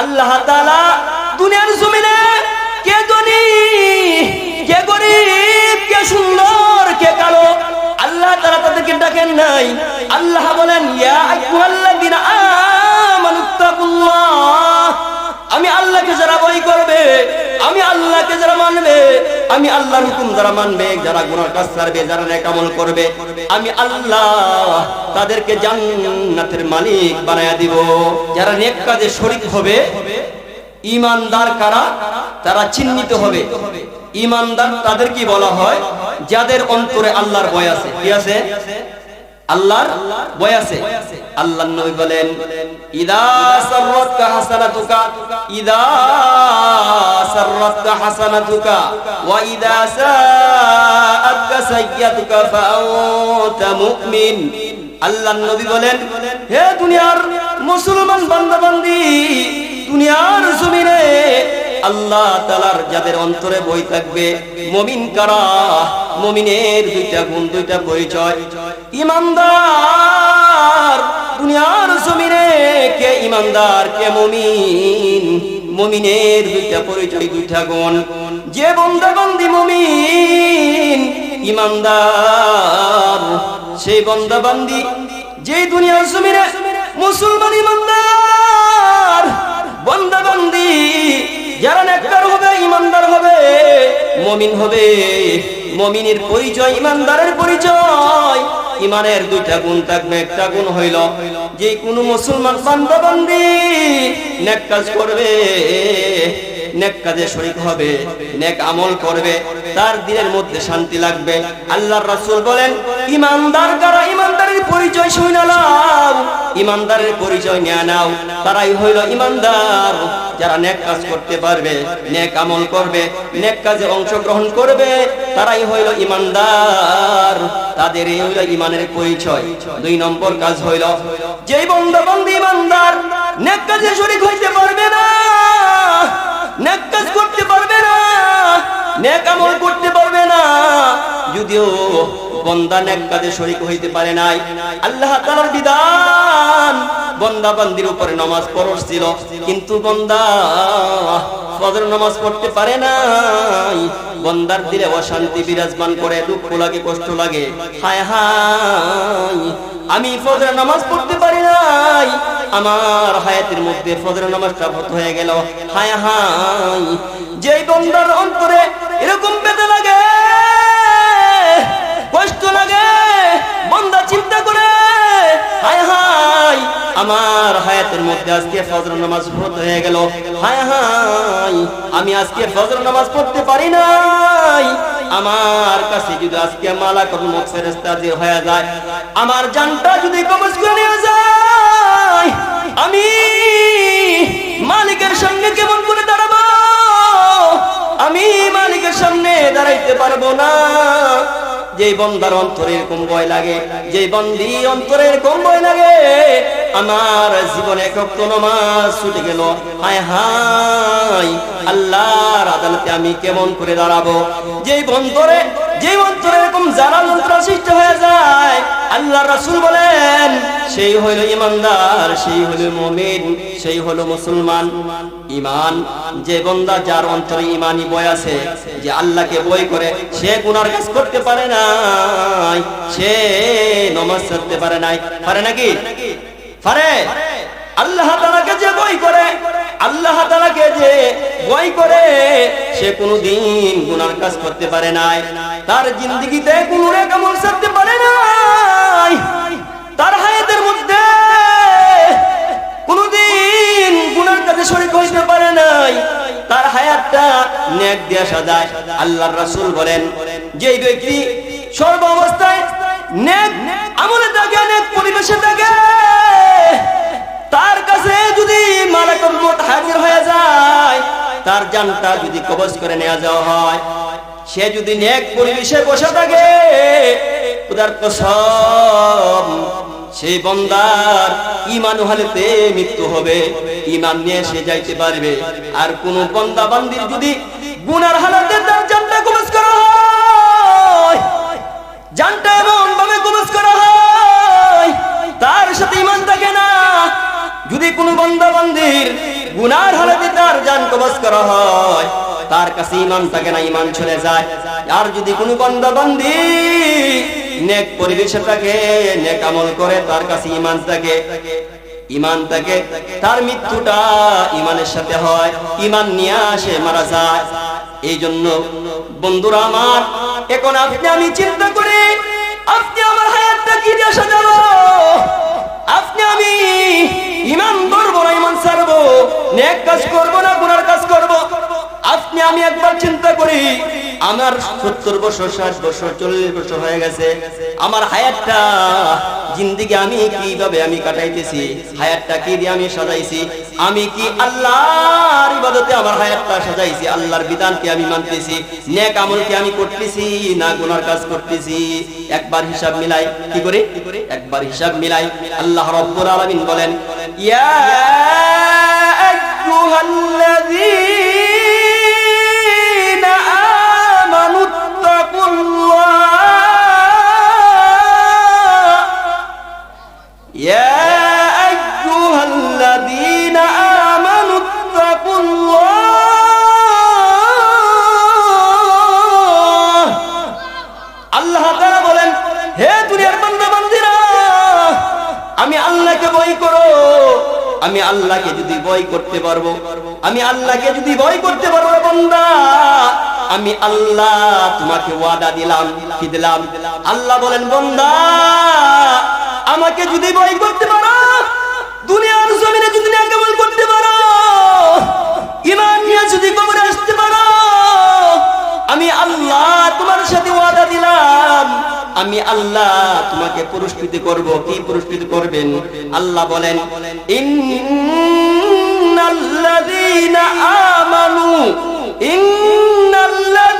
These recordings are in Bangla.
আল্লাহ তাআলা দুনিয়ার জমিনে কে ধনী, কে গরিব, কে সুন্দর, কে কালো, আল্লাহ তাআলা তাদেরকে ডাকেন নাই। আল্লাহ বলেন আমি আল্লাহকে যারা বই করবে আমি আল্লাহকে যারা মানবে, আমি আল্লাহর হুকুম যারা মানবে, যারা গুনার কাজ ছাড়বে, যারা নেক আমল করবে, আমি আল্লাহ তাদেরকে জান্নাতের মালিক বানায়া দিব। যারা নেক কাজে শরীক হবে ইমানদার কারা? তারা চিহ্নিত হবে। ইমানদার তাদের কি বলা হয়, যাদের অন্তরে আল্লাহর ভয় আছে। কি আছে? আল্লাহর ভয় আছে। আল্লাহ নবী বলেন, ইদা সাররাতকা হাসানাতুকা, ইদা সাররাতকা হাসানাতুকা, ওয়া ইদা সাআতকা সাইয়্যাতুকা ফাআনতা মুমিন। আল্লাহ নবী বলেন, হে দুনিয়ার মুসলমান বান্দা বান্দি দুনিয়ার জমিনে আল্লাহ তালার যাদের অন্তরে বই থাকবে, মমিন কারা? মমিনের দুইটা গুণ, দুইটা পরিচয়। ইমানদার দুনিয়ার জমিনে কে ইমানদার, কে মমিন? মমিনের দুইটা পরিচয়, দুইটা গুণ। যে বন্দা বন্দি মমিন, ইমানদার, সেই বন্দা বান্দি যে দুনিয়ার জমিনে মুসলমান ইমানদার বন্দা বান্দি যারা নেককার হবে, ইমানদার হবে, মমিন হবে। মমিনের পরিচয়, ইমানদারের পরিচয়। ইমানের দুইটা গুণ থাকবে, একটা গুণ হইল যে কোনো মুসলমান বান্দা বান্দি নেক কাজ করবে, নেক কাজে শরীক হবে, নেক আমল করবে, তার দিনের মধ্যে শান্তি লাগবে। আল্লাহর রাসূল বলেন, ইমানদার কারা ইমানদারের পরিচয় শুনে নাও ইমানদারের পরিচয় নিয়ে নাও। তারাই হইল ইমানদার। যারা নেক কাজ করতে পারবে, নেক আমল করবে, নেক কাজে অংশগ্রহণ করবে, তারাই হইল ইমানদার। তাদের হইল ইমানের পরিচয়। দুই নম্বর কাজ হইল, যেই বন্ধু বন্ধু ইমানদার নেক কাজে শরীক হইতে পারবে না, নেক কাজ করতে পারবে না, নেক আমল করতে পারবে না। যদিও বন্দা নেক কাজে শরীক হইতে পারে নাই। আল্লাহ তাআলার বিধান বন্দা বান্দির উপরে নামাজ ফরজ ছিল। কিন্তু বন্দা ফজর নামাজ পড়তে পারে নাই। বন্দার দিলে অশান্তি বিরাজমান করে, দুঃখ লাগে, কষ্ট লাগে। হায় হায়, আমি ফজর নামাজ পড়তে পারি নাই। আমার হায়াতের মধ্যে ফজর নামাজটা ভত হয়ে গেল। হায় হায়, যেই বন্দার অন্তরে এরকম বেদনা লাগে মধ্যে আজকে ফজর নামাজ ভত হয়ে গেল। হায় হায়, আমি আজকে ফজর নামাজ পড়তে পারি নাই। আমার কাছে যদি আজকে মালা করুন ফেরেস্তা যে হয়ে যায়, আমার জানটা যদি কবজ করে নিয়ে যায়, আমি মালিকের সঙ্গে কেমন করে দাঁড়াবো? আমি মালিকের সামনে দাঁড়াইতে পারব না। যে বন্দার অন্তরে এরকম ভয় লাগে যে বন্দি অন্তরে এরকম ভয় লাগে আমার জীবনে একত্র নমাজ ছুটে গেল। হায় হায়, আল্লাহর আদালতে আমি কেমন করে দাঁড়াবো? যেই বন্তরে যে অন্তরে এরকম জ্বালা যন্ত্রণা সৃষ্টি হয়ে যায় আল্লাহ রাসূল বলেন, সেই হইল ইমানদার, সেই হইল মুমিন, সেই হলো মুসলমান। ইমান যে বন্দা যার অন্তরে ইমানি বয় আছে, যে আল্লাহকে বই করে, সে গুনার কাজ করতে পারে না সে নমাজ পড়তে পারে নাই, পারে নাকি? পারে। আল্লাহ তালাকে যে বই করে, আল্লাহ তালাকে যে বই করে, সে কোনোদিন গুনার কাজ করতে পারে নাই। তার জিন্দগিতে কোনো কামল করতে পারে নাই। তার হায়াতের মধ্যে কোনদিন গুনার কাজে শরীক হইতে পারে নাই। তার হায়াতটা নেক দিয়া সাজায়। আল্লাহর রাসূল বলেন যে ব্যক্তি সর্ব অবস্থায় নেক, আমলে থাকে নেক তার জানটা যদি করে নেওয়া যাওয়া হয়, সে যদি নেক পরিবেশে বসে থাকে সেই বন্দার ইমান হালেতে মৃত্যু হবে। ইমান নিয়ে সে যাইতে পারবে। আর কোন বন্দা বান্দির যদি গুনার হালাতে তার জানটা করা হয়, জানটা এমন সাথে ইমান থাকে না। যদি কোনো গুনার তার কবজ করা হয়, তার কাছে ইমান থাকে না ইমান চলে যায়। আর যদি কোনো নেক পরিবেশে থাকে, নেক আমল করে, তার কাছে ইমান থাকে ইমান থাকে, তার মৃত্যুটা ইমানের সাথে হয় ইমান নিয়ে আসে, মারা যায়। এই জন্য বন্ধুরা আমার, এখন আপনি আমি চিন্তা করি আপনি আমার হায়াতটা কি দিয়ে সাজাবো? আপনি আমি ইমান ধরবো না, ইমান ছাড়বো। নেক কাজ করব না, গুনার কাজ করব। আপনি, আমি একবার চিন্তা করি, আমার সত্তর বছর, ষাট বছর, চল্লিশ বছর হয়ে গেছে। আমার হায়াতটা জিন্দিগি আমি কীভাবে আমি কাটাইতেছি, হায়াতটা কি দিয়ে আমি সাজাইছি, আমি কি আল্লাহর ইবাদতে আমার হায়াতটা সাজাইছি, আল্লাহর বিধানকে আমি মানতেছি, নেক আমলকে আমি করতেছি না গুনার কাজ করতেছি? একবার হিসাব মিলাই, কি করে? একবার হিসাব মিলাই, আল্লাহ রব্বুল আলামিন বলেন, ইয়া আইয়ুহাল্লাযীনা يا أيها الذين آمنوا اتقوا الله আল্লাহ তাআলা বলেন হে দুনিয়ার বান্দা বান্দিরা আমি আল্লাহকে ভয় করো আমি আল্লাহকে যদি ভয় করতে পারবো আমি আল্লাহকে যদি ভয় করতে পারবো বান্দা আমি আল্লাহ তোমাকে ওয়াদা দিলাম কি দিলাম আল্লাহ বলেন বান্দা আমাকে যদি ভয় করতে পারো, দুনিয়ার জমিনে যদি না কেমন করতে পারো, ইমান নিয়ে যদি কবরে আসতে পারো, আমি আল্লাহ তোমার সাথে ওয়াদা দিলাম। আমি আল্লাহ তোমাকে পুরস্কৃত করব। কি পুরস্কৃত করবেন? আল্লাহ বলেন, ইন্নাল্লাযীনা আমানু, ইন্নাল্লাযীনা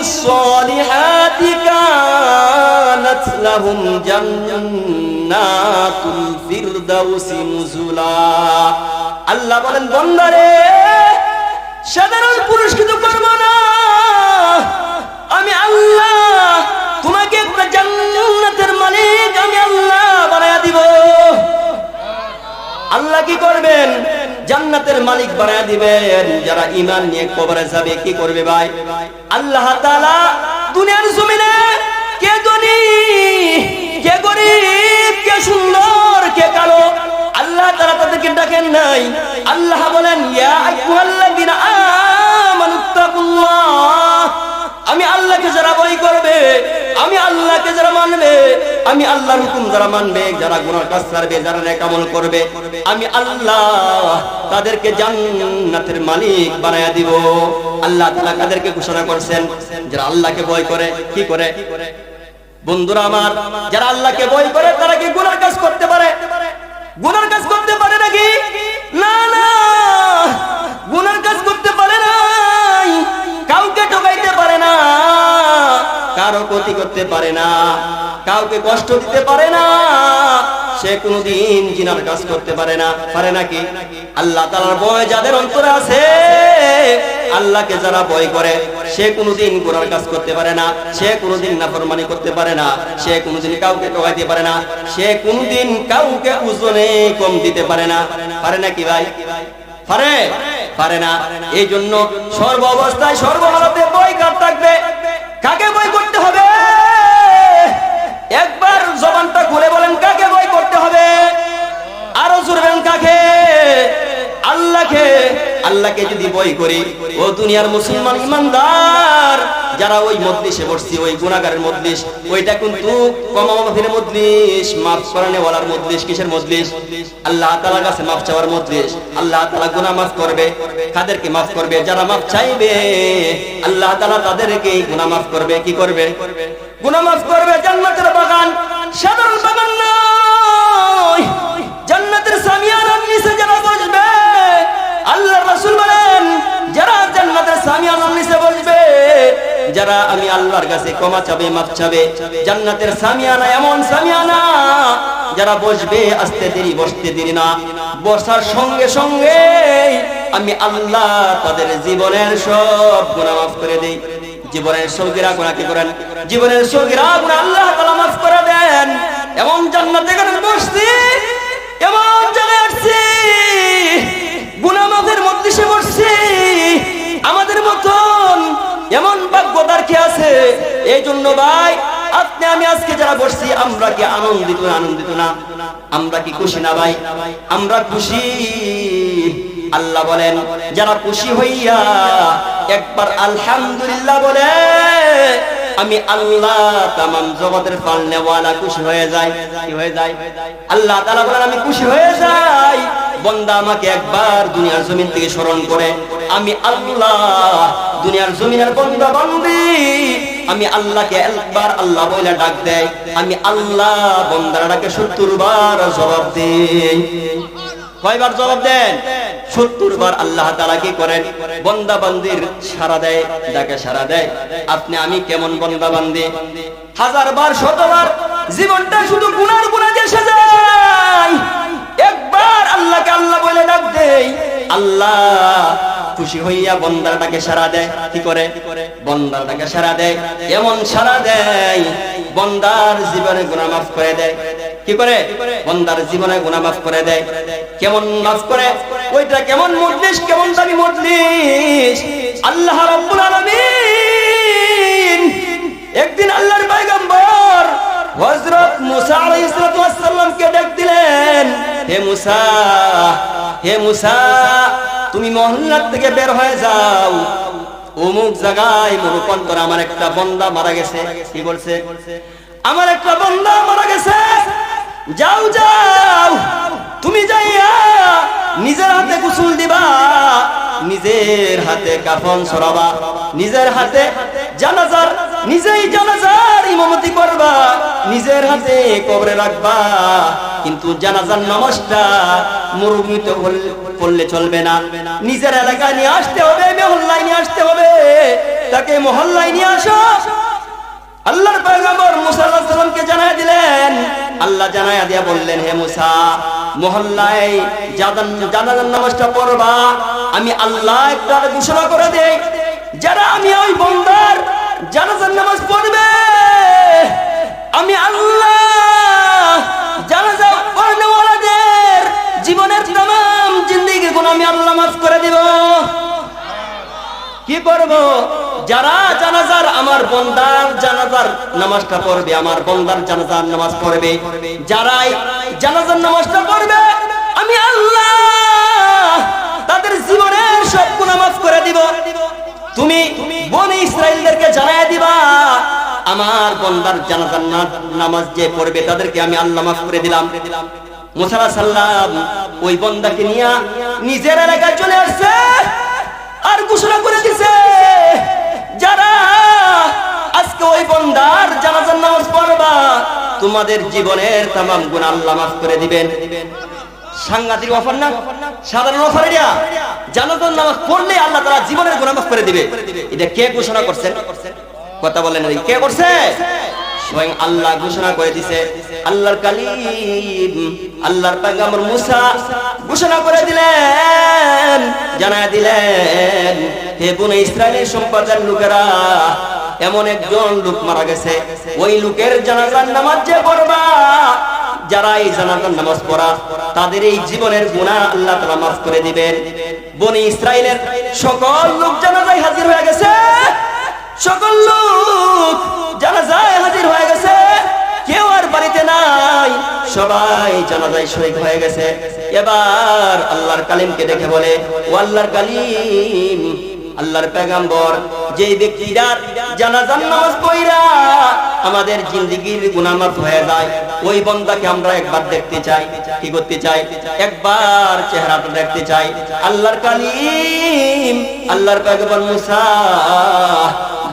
الصالحات كانت لهم جنات الفردوس نزلا আল্লাহ বলেন বন্দারে সাধারণ পুরস্কৃত করব না বানায় দিবেন, যারা ইমান নিয়ে কবরে যাবে, কি করবে ভাই? আল্লাহ দুনিয়ার জমিনে কে ধনী কে গরিব, কে সুন্দর, কে কালো, আল্লাহ তাআলা তাদেরকে ডাকেন নাই। আল্লাহ বলেন, ইয়া আইয়ুহাল্লাযিনা আমানুত্তাকুল্লাহ আমি আল্লাহকে যারা ভয় করবে আমি আল্লাহকে যারা মানবে, আমি আল্লাহর হুকুম যারা মানবে, যারা গুনার কাজ ছাড়বে, যারা নেক আমল করবে, আমি আল্লাহ তাদেরকে জান্নাতের মালিক বানায়া দিব। আল্লাহ তাআলা কাদেরকে ঘোষণা করছেন, যারা আল্লাহকে ভয় করে, কি করে? বন্ধুরা আমার, যারা আল্লাহকে ভয় করে, তারা কি গুনার কাজ করতে পারে? গুনার কাজ করতে পারে নাকি? না না। করতে পারে না, কাউকে কষ্ট দিতে পারে না, সে কোনদিন জিনার কাজ করতে পারে না, পারে নাকি আল্লাহ তাআলার ভয় যাদের অন্তরে আছে, আল্লাহকে যারা ভয় করে, সে কোনদিন গুনার কাজ করতে পারে না, সে কোনদিন নাফরমানি করতে পারে না, সে কোনদিন কাউকে ঠকাইতে পারে না, সে কোনদিন কাউকে ওজনে কম দিতে পারে না, পারে নাকি ভাই? পারে পারে না। এই জন্য সর্ব অবস্থায় সর্বহালতে বই কার থাকবে? আল্লাহকে আল্লাহকে যদি বই করি, ও দুনিয়ার মুসলমান ইমানদার, যারা ওই মজলিসে বসছি, ওই গুনাহগারের মজলিস, ওইটা কিন্তু কমা মাফির মজলিস, মাফ করানে ওয়ালার মজলিস, কিসের মজলিস? আল্লাহ তাআলার কাছে মাফ চাওয়ার মজলিস। আল্লাহ তাআলা গুনাহ মাফ করবে, কাদেরকে মাফ করবে, যারা মাফ চাইবে, আল্লাহ তাআলা তাদেরকে গুনাহ মাফ করবে, কি করবে? গুনাহ মাফ করবে জান্নাতের বাগান, সাধারণ বাগান নয়। জান্নাতের সামিয়ানার নিচে যারা বসবে আল্লাহ রাসূল বলেন, যারা জান্নাতের সামিয়ানার নিচে বসবে, যারা আমি আল্লাহর কাছে ক্ষমা চাবে, মাফ চাবে, জান্নাতের সামিয়ানা এমন সামিয়ানা যারা বসবে, আস্তে দেরি, বসতে দেরি না। বসার সঙ্গে সঙ্গে আমি আল্লাহ তাদের জীবনের সব গুনাহ মাফ করে দেই। জীবনের সগিরা গুনাহ কি করেন? জীবনের সগিরা গুনাহ আল্লাহ তাআলা মাফ করে দেন। এমন জান্নাতে বসছি, এমন জায়গায় আসছি। গুনামাফের মধ্যে সে বসছি। আমাদের মতন এমন ভাগ্যদার কি আছে? এই জন্য ভাই, আপনি আমি আজকে যারা বসছি, আমরা কি আনন্দিত আনন্দিত না? আমরা কি খুশি না ভাই? আমরা খুশি। আল্লাহ বলেন, যারা খুশি হইয়া একবার আলহামদুলিল্লাহ বলে, আমি আল্লাহ তামাম জগতের পালনেওয়ালা খুশি হয়ে যায়। কি হয়ে যায়? আল্লাহ তাআলা বলেন, আমি খুশি হয়ে যাই। বন্দা আমাকে একবার দুনিয়ার জমিন থেকে স্মরণ করে, আমি আল্লাহ দুনিয়ার জমিনের বন্দা বন্দি। আমি আল্লাহকে একবার আল্লাহ বলে ডাক দেয়, আমি আল্লাহ বন্দারাকে সত্তর বার জবাব দেই। কয়বার জবাব দেন? সত্তর বার আল্লাহ তালা কি করেন? বন্দা বান্দির সারা দেয়, ডাকে সারা দেয়। আপনি, আমি কেমন বন্দা বান্দি? হাজার বার, শতবার, জীবনটা শুধু গুনার গুণা দেশে যায়। একবার আল্লাহকে আল্লাহ বলে ডাক দেই, আল্লাহ খুশি হইয়া বন্দারটাকে সারা দেয়। কি করে? বন্দারটাকে সারা দেয়। এমন সারা দেয়, বন্দার জীবনে গুনাহ মাফ করে দেয়। কি করে? বন্দার জীবনে গুনাহ মাফ করে দেয়। কেমন মাফ করে? ওইটা কেমন মজলিস, কেমন দামি মজলিস। আল্লাহ রাব্বুল আলামিন হে মুসা হে মুসা, তুমি মহল্লার থেকে বের হয়ে যাও। অমুক জায়গায় মরুপন্তর আমার একটা বন্দা মারা গেছে। কি বলছে? আমার একটা বন্দা মারা গেছে। যাও যাও। তুমি যাইয়া নিজের হাতে গোসল দিবা, নিজের হাতে কাফন সরাবা, নিজের হাতে জানাজার, নিজেই জানাজার ইমামতি করবা, নিজের হাতে কবরে রাখবা। কিন্তু জানাজার নামাজটা মরুভূমিত করলে চলবে না। নিজের এলাকায় নিয়ে আসতে হবে, মহল্লায় নিয়ে আসতে হবে। তাকে মহল্লায় নিয়ে আসো। আল্লাহর পয়গম্বর মুসা আলাইহিস সালামকে দিলেন, আল্লাহ জানায়া দিয়া বললেন, হে মুসা, মহল্লায় জাদান জানাজার নামাজটা পড়বা। আমি আল্লাহ একটা ঘোষণা করে দেই, যারা আমি ওই বন্দার জানাজার নামাজ পড়বে, আমি আল্লাহ জানাজা পড়নেওয়ালাদের জীবনের तमाम জিন্দেগি গুণ আমি আল্লাহ মাফ করে দিব কি করব যারা জানাজার আমার বন্দার জানাজার নামাজটা পড়বে আমার বন্দার জানাজার নামাজ পড়বে যারাই জানাজার নামাজটা পড়বে আমি আল্লাহ তাদের জীবনের সব গুনাহ মাফ করে দিব তুমি বনি ইসরাইলদেরকে জানায় দিবা আমার বন্দার জানাজার নামাজ যে পড়বে তাদেরকে আমি আল্লাহ মাফ করে দিলাম। মুসা সাল্লাম ওই বন্দাকে নিয়ে নিজের এলাকায় চলে আসছে আর ঘোষণা করে দিছে, যারা আজকে ওই বন্দার জানাজার নামাজ পড়বা, তোমাদের জীবনের গুণ আল্লাহ মাফ করে দিবেন। সাংঘাতিক অফার না? সাধারণ অফার জানাজার নামাজ পড়লে আল্লাহ তারা জীবনের গুণ মাফ করে দিবে। এটা কে ঘোষণা করছেন? কথা বলেন কে করছে? স্বয়ং আল্লাহ ঘোষণা করে দিছে। আল্লাহর কালিম, আল্লাহর পয়গম্বর মুসা ঘোষণা করে দিলেন, জানায় দিলেন, হে বুনে ইসরায়েলের সম্প্রদায়ের লোকেরা, এমন একজন লোক মারা গেছে। ওই লোকের জানাজার নামাজ যে পড়বা, যারা এই জানাজার নামাজ পড়া, তাদের এই জীবনের গুনাহ আল্লাহ তাআলা মাফ করে দিবেন। বনি ইসরায়েলের সকল লোক জানাজায় হাজির হয়ে গেছে। সকল লোক জানাজায় হাজির হয়ে গেছে। কেউ আর বাড়িতে নাই। সবাই জানাজায় হয়ে গেছে। এবার আল্লাহর কালিমকে দেখে বলে, ও আল্লাহর কালিম, আল্লাহর যে ব্যক্তিটার জানাজার নামাজ আমাদের জিন্দিগির গুনাহ মাফ হয়ে যায়, ওই বন্দাকে আমরা একবার দেখতে চাই। কি করতে চাই? একবার চেহারাটা দেখতে চাই। আল্লাহর কালিম, আল্লাহর পেগম্বর মুসা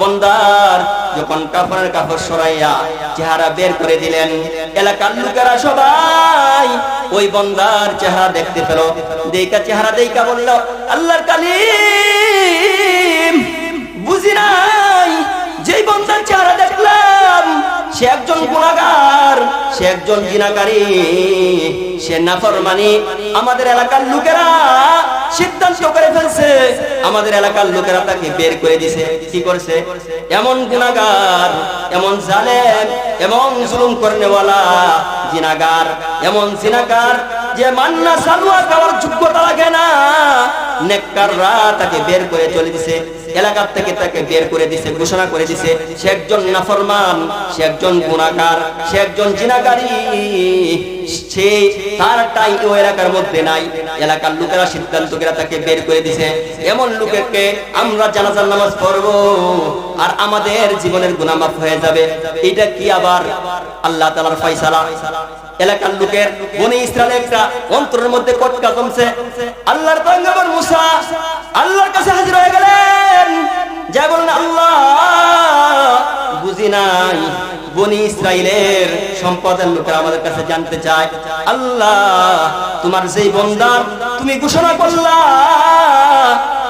বন্দার। যখন কাপড়ের কাপড় সরাইয়া চেহারা বের করে দিলেন, এলাকার লোকেরা সবাই ওই বন্দার চেহারা দেখতে পেল। দেইকা চেহারা দেইকা বলল, আল্লাহর কালিম, বুঝি নাই? যেই বন্দার চেহারা দেখলাম, সে একজন গুণাগার, সে একজন জিনাকারী সে নাফরমানি। আমাদের এলাকার লোকেরা আমাদের এলাকার লোকেরা তাকে বের করে দিছে। কি করছে? এমন গুণাগার এমন জালেম, এমন জুলুম করনেওয়ালা জিনাগার এমন জিনাগার যে মান্না সালুয়া খাওয়ার যোগ্যতা লাগে না। নেককাররা তাকে বের করে চলে দিছে, এলাকার থেকে তাকে বের করে দিছে, ঘোষণা করে দিছে, সে একজন নাফরমান, সে একজন গুণাকার সে একজন জিনাকারী এমন নামাজ আর আমাদের জীবনের গুনাহ মাফ হয়ে যাবে। এটা কি আবার? আল্লাহ তাআলার ফয়সালা। এলাকার লোকের বনি ইসরায়েল একটা অন্তরের মধ্যে কটকা কমছে আল্লাহর পয়গম্বর মুসা আল্লাহর কাছে হাজির হয়ে গেলেন। যা বলেন, আল্লাহ বুঝি নাই। বনি ইসরায়েলের সম্পদের লোকেরা আমাদের কাছে জানতে চায়, আল্লাহ, তোমার যেই বন্দার তুমি ঘোষণা করলা,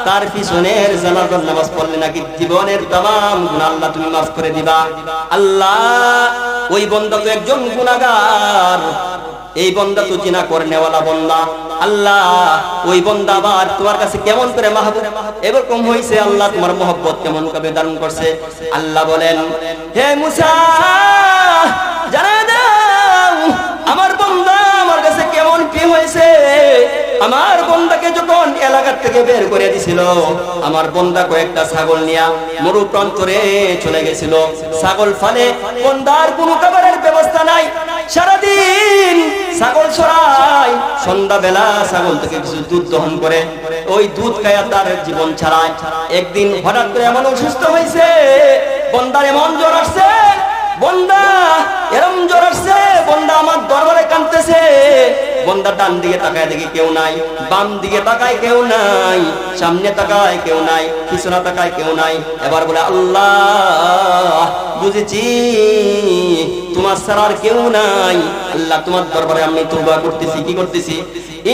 তার পিছনের জানাজার নামাজ পড়লে নাকি জীবনের তাম গুণ আল্লাহ তুমি মাফ করে দিবা। আল্লাহ, ওই বন্ধ তো একজন গুণাগার। এই বন্দা তো জিনা করে নেওয়ালা বন্দা। আল্লাহ, ওই বন্দা আবার তোমার কাছে কেমন করে মাহবুব? এরকম হইছে আল্লাহ, তোমার মহব্বত কেমন করে দারুণ করছে। আল্লাহ বলেন, হে মুসা জানা দাও, আমার বন্দা আমার কাছে কেমন কি হয়েছে আমার বন্দাকে যখন এলাকার থেকে বের করে দিছিল, আমার বন্দা কয়েকটা ছাগল নিয়া মরু প্রান্তরে চলে গেছিল। ছাগল ফালে বন্দার কোনো খাবারের ব্যবস্থা নাই। সারাদিন ছাগল ছড়ায়। সন্ধ্যাবেলা ছাগল থেকে কিছু দুধ দহন করে। ওই দুধ খায়া তার জীবন ছাড়ায়। একদিন হঠাৎ করে এমন অসুস্থ হয়েছে বন্দার এমন জ্বর আসছে, বন্দা, এরম জ্বর আসছে, বন্দা আমার দরবারে কাঁদতেছে। বন্দা ডান দিকে তাকায় দেখি কেউ নাই, বাম দিকে তাকায় কেউ নাই, সামনে তাকায় কেউ নাই, পিছনে তাকায় কেউ নাই। এবার বলে, আল্লাহ, বুঝেছি, তোমার ছাড়া আর কেউ নাই। আল্লাহ, তোমার দরবারে আমি তওবা করতেছি, কি করতেছি?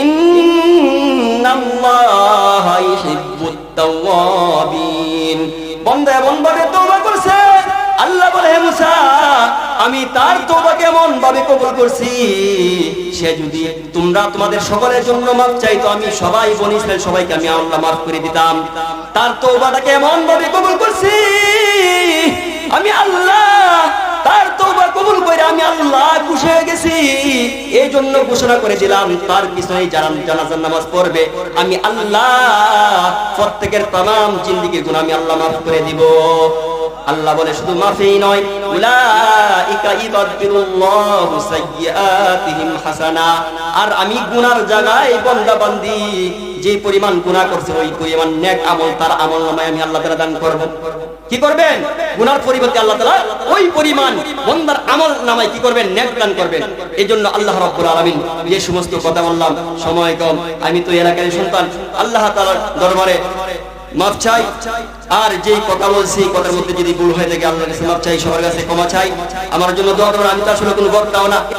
ইন্নাল্লাহা ইউহিব্বুত তাওয়াবিন। বন্দা এমন ভাবে তওবা করছে। আল্লাহ বলে, হে মুসা আমি তার তোবা কেমন ভাবে কবুল করছি? সে যদি তোমরা তোমাদের সকলের জন্য মাফ চাইতো, আমি সবাই বনি সবাইকে আমি আল্লাহ মাফ করে দিতাম। তার তোবাটা কেমন ভাবে কবুল করছি? আমি আল্লাহ তার তোবা কবুল করে আমি আল্লাহ খুশি হয়ে গেছি। এই জন্য ঘোষণা করেছিলাম, তার পিছনে যারা জানাজার নামাজ পড়বে, আমি আল্লাহ প্রত্যেকের তাম জিন্দিগির গুণ আমি আল্লাহ মাফ করে দিব। আল্লাহ বলে শুধু মাফি নয় আর আমি গুনার জায়গায় বান্দা বান্দি যে পরিমাণ গুনাহ করছে, ওই পরিমাণ নেক আমল, তার আমল নামায় আমি আল্লাহ দান করব। কি করবেন? গুনার পরিবর্তে আল্লাহ তাআলা ওই পরিমাণ বান্দার আমল নামায় কি করবেন? নেক দান করবেন। এজন্য আল্লাহ রাব্বুল আলামিন যে সমস্ত কথা বললাম, সময় কম, আমি তো এলাকার সন্তান, আল্লাহ তাআলার দরবারে মাফ চাই। আর যেই কথা বলছি কথার মধ্যে যদি ভুল হয়ে থাকে, আল্লাহর কাছে মাফ চাই, সবার কাছে ক্ষমা চাই। আমার জন্য দোয়া করুন, আমি তো আসলে কোনো বক্তাও না।